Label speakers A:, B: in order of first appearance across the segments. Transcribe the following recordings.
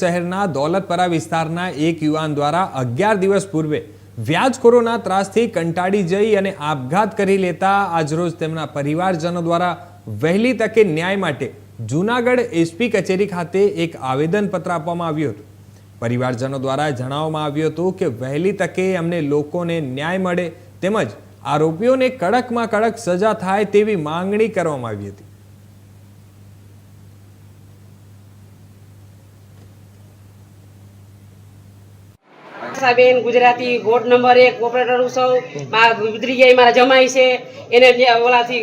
A: શહેરના દોલતપરા વિસ્તારના એક યુવાન દ્વારા અગિયાર દિવસ પૂર્વે વ્યાજખોરોના ત્રાસથી કંટાળી જઈ અને આપઘાત કરી લેતા આજરોજ તેમના પરિવારજનો દ્વારા વહેલી તકે ન્યાય માટે જૂનાગઢ એસપી કચેરી ખાતે એક આવેદનપત્ર આપવામાં આવ્યું હતું. પરિવારજનો દ્વારા જણાવવામાં આવ્યું હતું કે વહેલી તકે અમને લોકોને ન્યાય મળે તેમજ આરોપીઓને કડકમાં કડક સજા થાય તેવી માંગણી કરવામાં આવી હતી.
B: બેન ગુજરાતી વોર્ડ નંબર એક ઓપરેટર ઉત્સવ ગુજરી મારા જમાઈ છે. એને ઓલાથી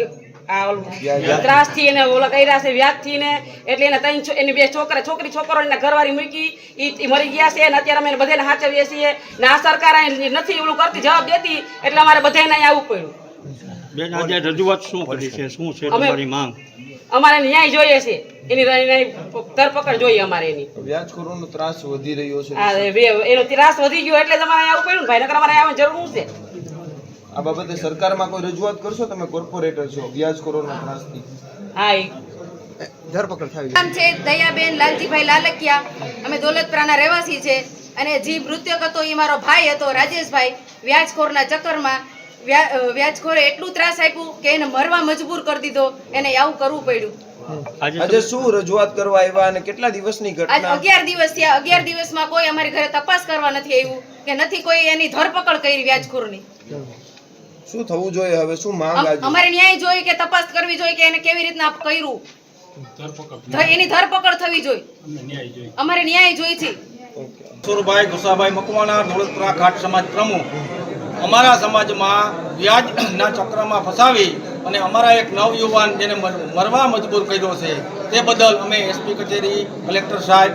B: ત્રાસથી એને ઓલા કર્યા છે વ્યાજથી ને એટલે એને ત્રણ એની બે છોકરા છોકરી છોકરો એના ઘરવાળી મૂકી. ઈ મરી ગયા છે. અને અત્યારે અમે બધાને હાચવીએ છીએ. ને આ સરકાર નથી ઓલું કરતી જવાબ દેતી. એટલે અમારે બધાને અહીં આવવું પડ્યું.
C: બેન આજે રજૂઆત શું કરી છે? શું છે તમારી માંગ?
B: અમારે ન્યાય જોઈએ છે. એની એની ધરપકડ જોઈએ અમારે એની.
D: વ્યાજખોરોનો ત્રાસ વધી રહ્યો છે.
B: આ એનો ત્રાસ વધી ગયો એટલે તમારે આવું પડ્યું ભાઈ નકર અમારે આવવાની જરૂર શું છે?
D: આ બાબતે સરકારમાં કોઈ રજૂઆત કરશો? તમે કોર્પોરેટર છો વ્યાજખોરોના ત્રાસથી.
B: હા ઈ
E: નામ છે દયાબેન લાલજીભાઈ લાલકિયા. અમે દોલતપરાના રહેવાસી છે. અને જે મૃતક હતો એ મારો ભાઈ હતો રાજેશભાઈ. વ્યાજખોરના ચક્કરમાં વ્યાજખોરે એટલું ત્રાસ આપ્યું કે એને મરવા મજબૂર કરી દીધો. એને આવું કરવું પડ્યું.
C: આજે
D: આજે શું? રજૂઆત કરવા આવ્યા અને કેટલા દિવસની
E: આજ
D: ઘટના?
E: અગિયાર દિવસ થયા. અગિયાર દિવસમાં કોઈ અમારી ઘરે તપાસ કરવા નથી આવ્યું કે નથી કોઈ એની ધરપકડ કરી વ્યાજખોરની.
D: શું થવું જોઈએ હવે? શું માંગ આજે?
E: અમારે ન્યાય જોઈએ કે તપાસ કરવી જોઈએ કે એને કેવી રીતના કર્યું. એની ધરપકડ થવી જોઈએ. અમારે ન્યાય જોઈ છે.
D: ઓકે.
C: સુરભાઈ ગુસાભાઈ મકવાણા ધોળતરા ઘાટ સમાજ પ્રમુખ. અમારા સમાજમાં વ્યાજના ચક્રમાં ફસાવી અને અમારા એક નવયુવાન જેને મરવા મજબૂર કર્યો છે, તે બદલ અમે એસપી કચેરી કલેક્ટર સાહેબ,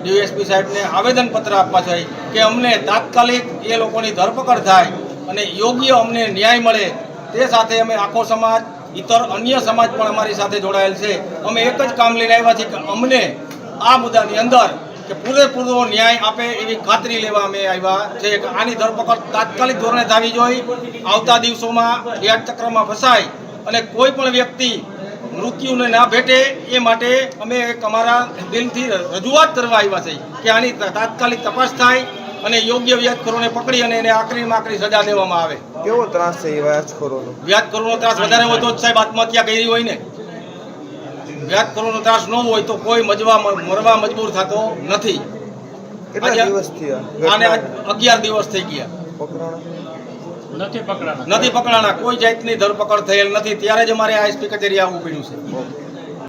C: ડીએસપી સાહેબને આવેદનપત્ર આપવા છે કે અમને તાત્કાલિક એ લોકોની ધરપકડ થાય અને યોગ્ય અમને ન્યાય મળે. તે સાથે અમે આખો સમાજ ઇતર અન્ય સમાજ પણ અમારી સાથે જોડાયેલ છે. અમે એક જ કામ લઈને આવ્યા છીએ કે અમને આ મુદ્દાની અંદર કે પૂરેપૂરો ન્યાય આપે એવી ખાતરી લેવા અમે આવ્યા છે કે આની ધરપકડ તાત્કાલિક ધોરણે થવી જોઈએ. આવતા દિવસોમાં વ્યાજ ચક્રમાં ફસાય અને કોઈ પણ વ્યક્તિ મૃત્યુને ના ભેટે એ માટે અમે એક અમારા દિલથી રજૂઆત કરવા આવ્યા છે કે આની તાત્કાલિક તપાસ થાય અને યોગ્ય વ્યાજખોરોને પકડી અને એને આકરીમાં આકરી સજા દેવામાં આવે.
D: કેવો ત્રાસ છે એ વ્યાજખોરોનો?
C: વ્યાજખોરોનો ત્રાસ વધારે હોય તો સાહેબ આત્મહત્યા કરી હોય ને. વ્યાજખોરોનો ત્રાસ ન હોય તો કોઈ મજવા મરવા મજબૂર થતો નથી. આને અગિયાર દિવસ થઈ ગયા.
D: પકડાણા?
C: નથી પકડાણા. કોઈ જાતની ધરપકડ થયેલ નથી. ત્યારે જ અમારે આ એસપી કચેરી આવવું પડ્યું છે.